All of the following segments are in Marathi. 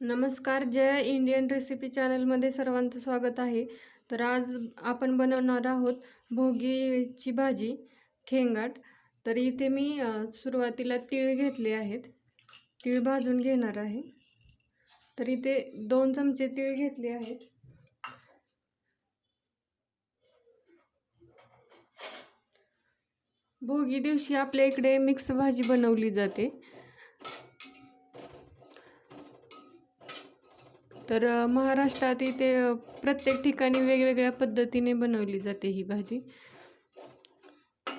नमस्कार जय इंडियन रेसिपी चॅनलमध्ये सर्वांचं स्वागत आहे. तर आज आपण बनवणार आहोत भोगीची भाजी खेंगाट. तर इथे मी सुरुवातीला तीळ घेतले आहेत. तीळ भाजून घेणार आहे. तर इथे दोन चमचे तीळ घेतले आहेत. भोगी दिवशी आपल्या इकडे मिक्स भाजी बनवली जाते. तर महाराष्ट्रात इथे प्रत्येक ठिकाणी वेगवेगळ्या पद्धतीने बनवली जाते ही भाजी.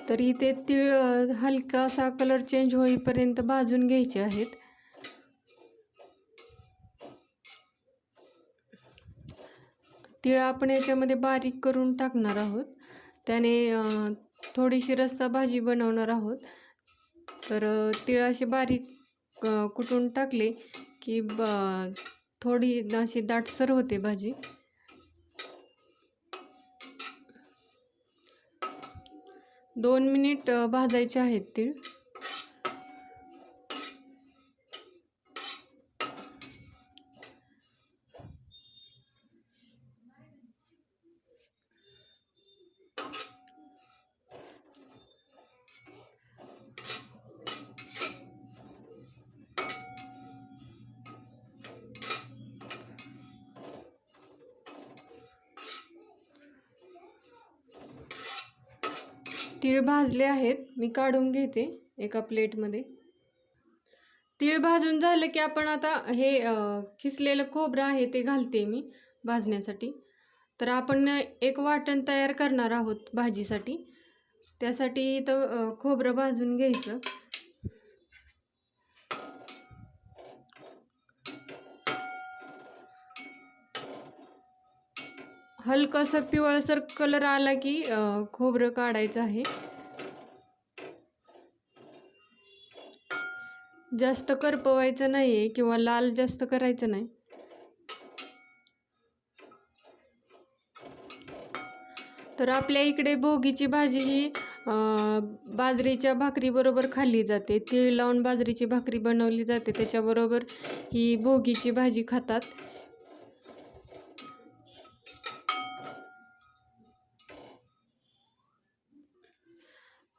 तर इथे तीळ हलका असा कलर चेंज होईपर्यंत भाजून घ्यायचे आहेत. तीळ आपण याच्यामध्ये बारीक करून टाकणार आहोत. त्याने थोडीशी रस्सा भाजी बनवणार आहोत. तर तिळ असे बारीक कुटून टाकले की ब थोडी अशी दाटसर होते भाजी. दोन मिनिट भाजायचे आहेत तीळ तीळ भाजले आहेत मी काढून घेते एका प्लेटमध्ये. तीळ भाजून झालं की आपण आता हे खिसलेलं खोबरं आहे ते घालते मी भाजण्यासाठी. तर आपण एक वाटण तयार करणार आहोत भाजीसाठी. त्यासाठी इथं खोबरं भाजून घ्यायचं. हलकासा पिवळसर कलर आला की खोबरं काढायचं आहे. जास्त करपवायचं नाही आहे किंवा लाल जास्त करायचं नाही. तर आपल्या इकडे भोगीची भाजी ही बाजरीच्या भाकरीबरोबर खाल्ली जाते. तीळ लावून बाजरीची भाकरी बनवली जाते. त्याच्याबरोबर ही भोगीची भाजी खातात.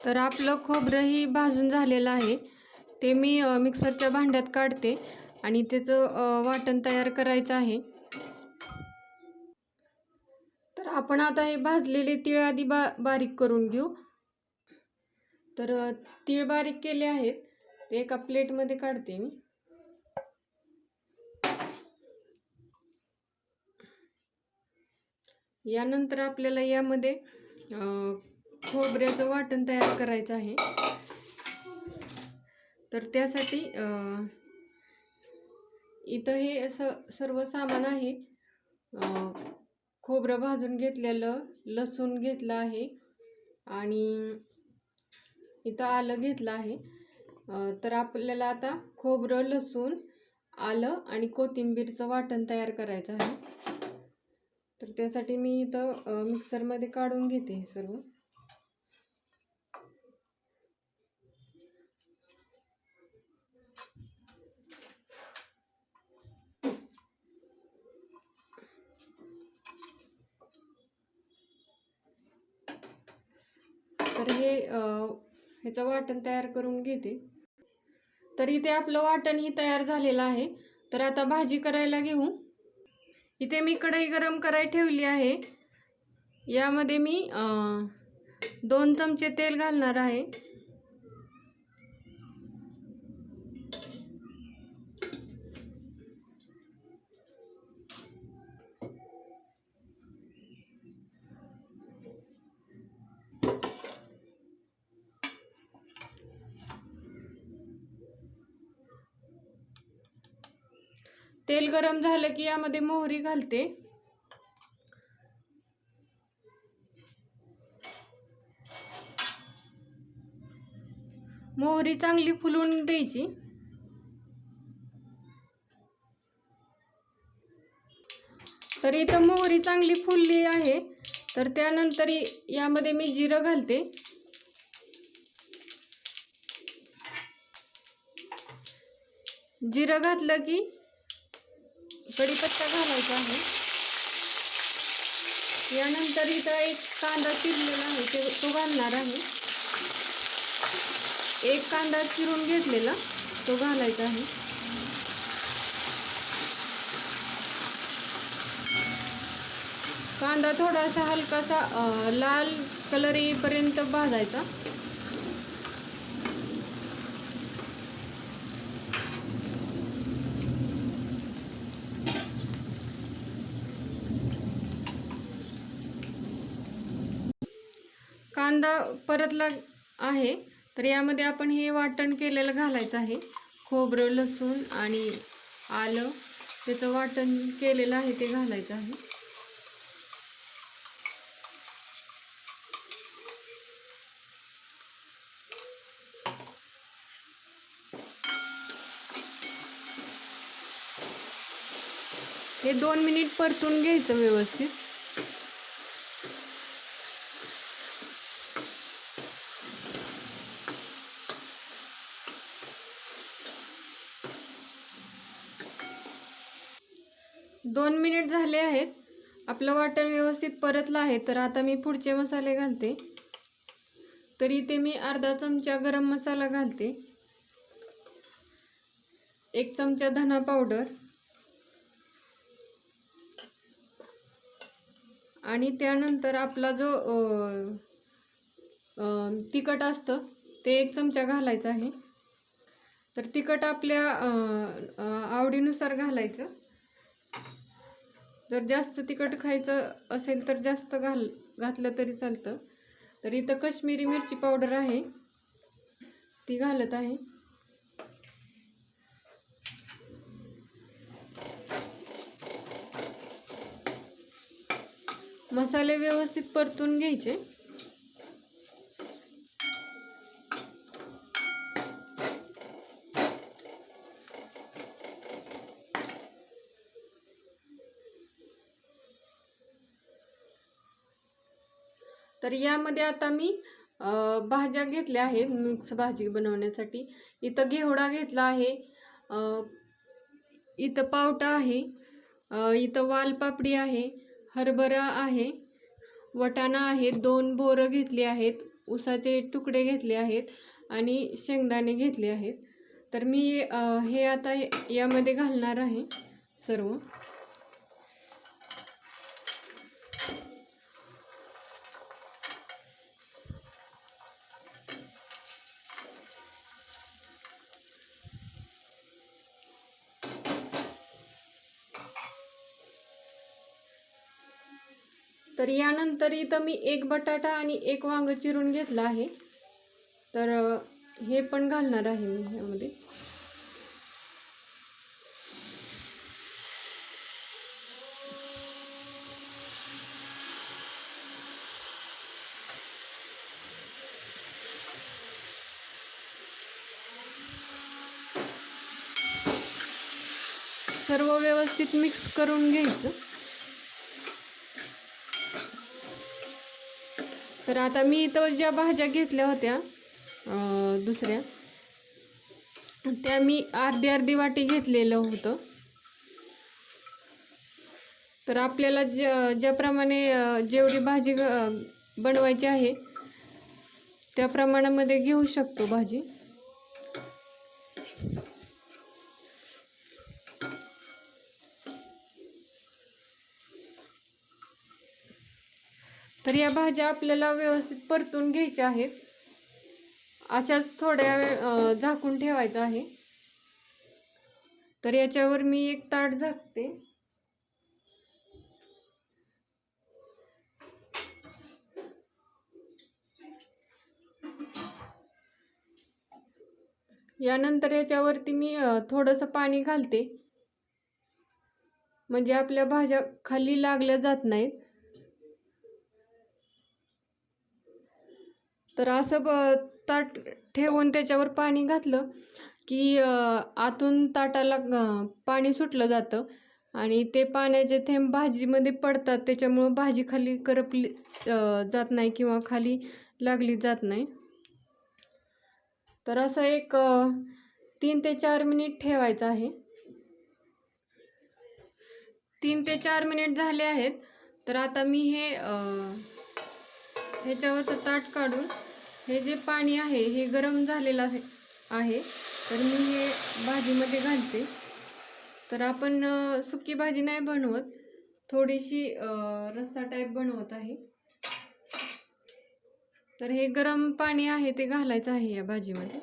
तर आपलं खोबरंही भाजून झालेलं आहे. ते मी मिक्सरच्या भांड्यात काढते आणि त्याचं वाटण तयार करायचं आहे. तर आपण आता हे भाजलेले तीळ आधी बा बारीक करून घेऊ. तर तीळ बारीक केले आहेत. ते एका प्लेटमध्ये काढते मी. यानंतर आपल्याला यामध्ये खोबऱ्याचं वाटण तयार करायचं आहे. तर त्यासाठी इथं हे असं सर्व सामान आहे. खोबरं भाजून घेतलेलं लसूण घेतलं आहे आणि इथं आलं घेतलं आहे. तर आपल्याला आता खोबरं लसूण आलं आणि कोथिंबीरचं वाटण तयार करायचं आहे. तर त्यासाठी मी इथं मिक्सरमध्ये काढून घेते हे सर्व. तर हे ह्याचं वाटण तयार करून घेते. तर इथे आपलं वाटणही तयार झालेलं आहे. तर आता भाजी करायला घेऊ. इथे मी कढई गरम करायला ठेवली आहे. यामध्ये मी दोन चमचे तेल घालणार आहे. तेल गरम झालं की यामध्ये मोहरी घालते. मोहरी चांगली फुलून द्यायची. तर इथं मोहरी चांगली फुलली आहे. तर त्यानंतर यामध्ये मी जिरं घालते. जिरं घातलं की कढीपत्ता घालायचा आहे. यानंतर इथं एक कांदा चिरलेला आहे ते तो घालणार आहे. एक कांदा चिरून घेतलेला तो घालायचा आहे. कांदा थोडासा हलकासा लाल कलर येईपर्यंत भाजायचा. कांदा परतला आहे तर यामध्ये आपण हे वाटण केलेलं घालायचं आहे. खोबरं लसूण आणि आलं त्याचं वाटण केलेलं आहे ते घालायचं आहे. हे दोन मिनिट परतून घ्यायचं व्यवस्थित. दोन मिनिट झाले आहेत. आपलं वाटण व्यवस्थित परतलं आहे तर आता मी पुढचे मसाले घालते. तर इथे मी अर्धा चमचा गरम मसाला घालते. एक चमचा धना पावडर. आणि त्यानंतर आपला जो तिखट असतं ते एक चमचा घालायचं आहे. तर तिखट आपल्या आवडीनुसार घालायचं. जर जास्त तिखट खायचं असेल तर जास्त घाल घातलं तरी चालतं. तर इथं कश्मीरी मिरची पावडर आहे. ती घालत आहे. मसाले व्यवस्थित परतून घ्यायचे. तर यामध्ये आता मी भाज्या घेतल्या आहेत मिक्स भाजी बनवण्यासाठी. इथं घेवडा घेतला आहे. इथं पावटा आहे. इथं वालपापडी आहे. हरभरा आहे. वटाणा आहे दोन बोरं घेतली आहेत. उसाचे तुकडे घेतले आहेत आणि शेंगदाणे घेतले आहेत. तर मी हे आता यामध्ये घालणार आहे सर्व. तर यानंतर इथं मी एक बटाटा आणि एक वांग चिरून घेतलं आहे. तर हे पण घालणार आहे मी ह्यामध्ये. सर्व व्यवस्थित मिक्स करून घ्यायचं. तर आता मी इथं ज्या भाज्या घेतल्या होत्या दुसऱ्या त्या मी अर्धी अर्धी वाटी घेतलेलं होतं. तर आपल्याला ज ज्याप्रमाणे जेवढी भाजी ग- बनवायची आहे त्या प्रमाणामध्ये घेऊ शकतो भाजी. तर या भाज्या आपल्याला व्यवस्थित परतून घ्यायच्या आहेत. अशाच थोड्या वेळ झाकून ठेवायचं आहे. तर याच्यावर मी एक ताट झाकते. यानंतर याच्यावरती मी थोडंसं पाणी घालते. म्हणजे आपल्या भाज्या खाली लागल्या जात नाहीत. तर असं ब ताट ठेवून त्याच्यावर पाणी घातलं की आतून ताटाला पाणी सुटलं जातं आणि ते पाण्याचे थेंब भाजीमध्ये पडतात त्याच्यामुळं भाजी खाली करपली जात नाही किंवा खाली लागली जात नाही. तर असं एक तीन ते चार मिनिट ठेवायचं आहे. तीन ते चार मिनिट झाले आहेत. तर आता मी हे ह्याच्यावरचं ताट काढून हे जे पाणी आहे हे गरम झालेलं आहे आहे तर मी हे भाजीमध्ये घालते. तर आपण सुकी भाजी नाही बनवत थोडीशी रस्सा टाईप बनवत आहे. तर हे गरम पाणी आहे ते घालायचं आहे या भाजीमध्ये.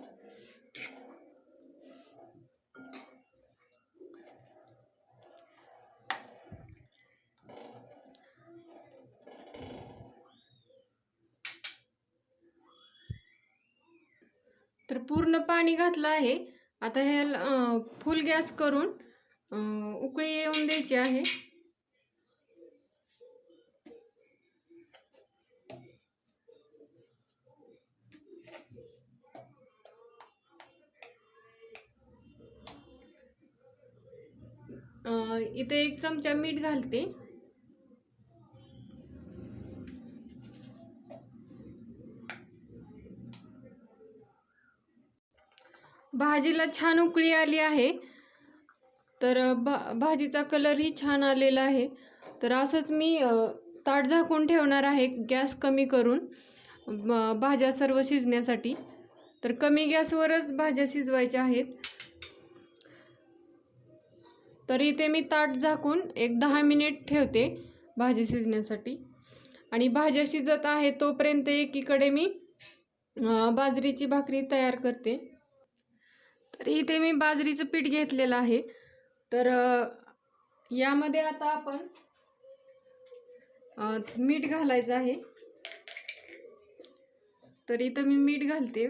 तर पूर्ण पाणी घातलं आहे. आता हे फुल गॅस करून उकळी येऊन द्यायची आहे. इथे एक चमचा मीठ घालते. भाजीला छान उकळी आली आहे. तर भा भाजीचा कलरही छान आलेला आहे. तर असंच मी ताट झाकून ठेवणार आहे गॅस कमी करून भाज्या सर्व शिजण्यासाठी. तर कमी गॅसवरच भाज्या शिजवायच्या आहेत. तर इथे मी ताट झाकून एक दहा मिनिट ठेवते भाजी शिजण्यासाठी. आणि भाज्या शिजत आहे तोपर्यंत एकीकडे मी बाजरीची भाकरी तयार करते. तर इथे मी बाजरीचं पीठ घेतलेलं आहे. तर यामध्ये आता आपण मीठ घालायचं आहे. तर इथं मी मीठ घालते.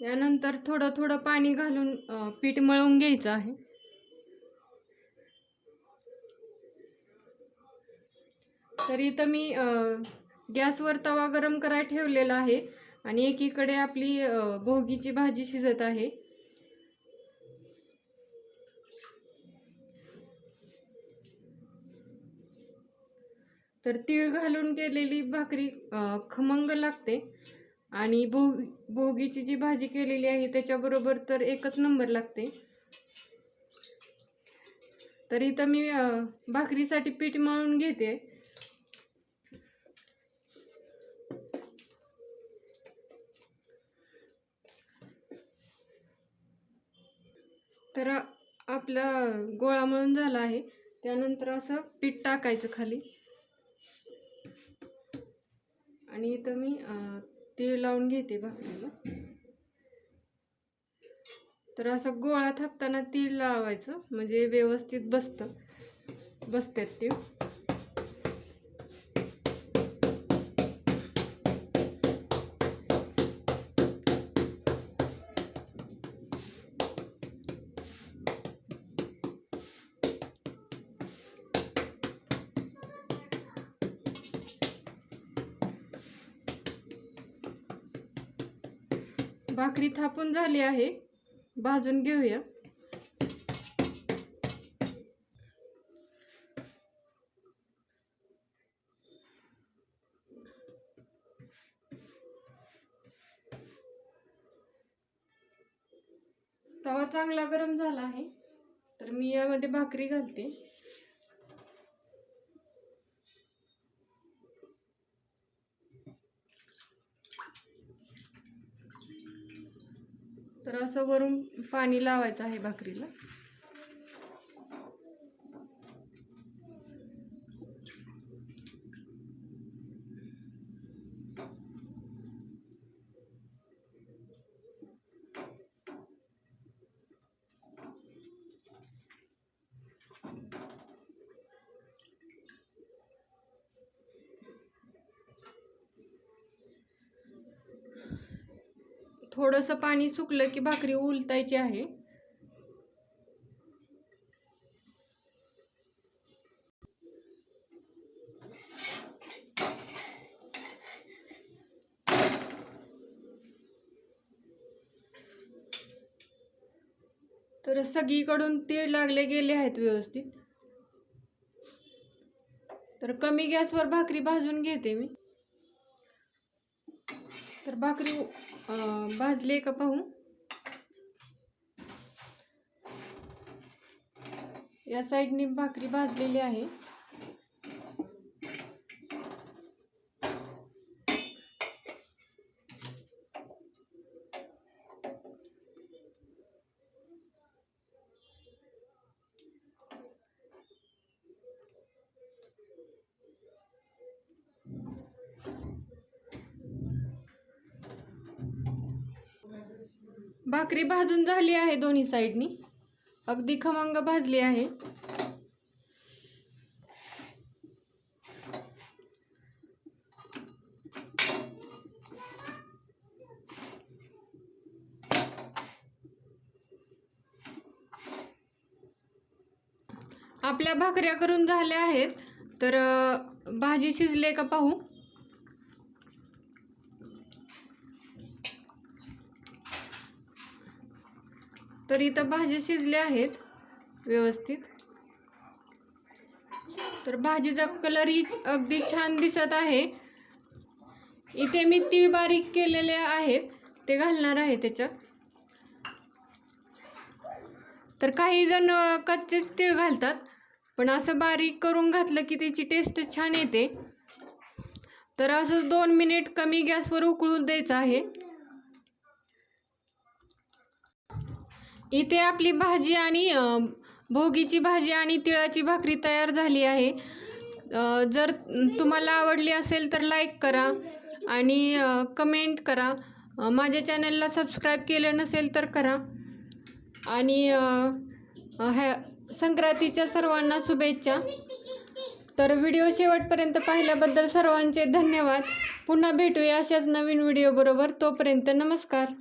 यानंतर थोडं थोडं पाणी घालून पीठ मळून घ्यायचं आहे. तर इथं मी गॅसवर तवा गरम करायला ठेवलेला आहे. आणि एकीकडे आपली भोगीची भाजी शिजत आहे. तर तीळ घालून केलेली भाकरी खमंग लागते. आणि भो भोगीची जी भाजी केलेली आहे त्याच्याबरोबर तर एकच नंबर लागते. तर इथं मी भाकरीसाठी पीठ मळून घेते. तर आपला गोळा मळून झाला आहे. त्यानंतर असं पीठ टाकायचं खाली. आणि इथं मी तीळ लावून घेते भाकरीला तर असं गोळा थापताना तीळ लावायचं. म्हणजे व्यवस्थित बसतं बसतात तीळ. भाकरी थापून झाली आहे. भाजून घेऊया. तवा चांगला गरम झाला आहे. तर मी यामध्ये भाकरी घालते. तर असं वरून पाणी लावायचं आहे भाकरीला. थोडंसं पाणी सुकलं की भाकरी उलटायची आहे. तर सगळीकडून तीळ लागले गेले आहेत व्यवस्थित. तर कमी गॅसवर भाकरी भाजून घेते मी. तर भाकरी भाजली का पाहू? या साईडने भाकरी भाजलेली आहे. भाकरी भाजून झाली आहे दोन्ही साईडनी. अगदी खमंग भाजली आहे. आपल्या भाकऱ्या करून झाल्या आहेत. तर भाजी शिजले का पाहू? तर इथं भाजी शिजल्या आहेत व्यवस्थित. तर भाजीचा कलरही अगदी छान दिसत आहे. इथे मी तीळ बारीक केलेले आहेत ते घालणार आहे त्याच्यात. तर काही जण कच्चेच तीळ घालतात पण असं बारीक करून घातलं की त्याची टेस्ट छान येते. तर असंच दोन मिनिट कमी गॅसवर उकळून द्यायचं आहे. इथे आपली भाजी आणि भोगीची भाजी आणि तिळाची भाकरी तयार झाली आहे. जर तुम्हाला आवडली असेल तर लाईक करा आणि कमेंट करा. माझ्या चॅनलला सबस्क्राईब केलं नसेल तर करा. आणि ह्या संक्रांतीच्या सर्वांना शुभेच्छा. तर व्हिडिओ शेवटपर्यंत पाहिल्याबद्दल सर्वांचे धन्यवाद. पुन्हा भेटूया अशाच नवीन व्हिडिओबरोबर तोपर्यंत नमस्कार.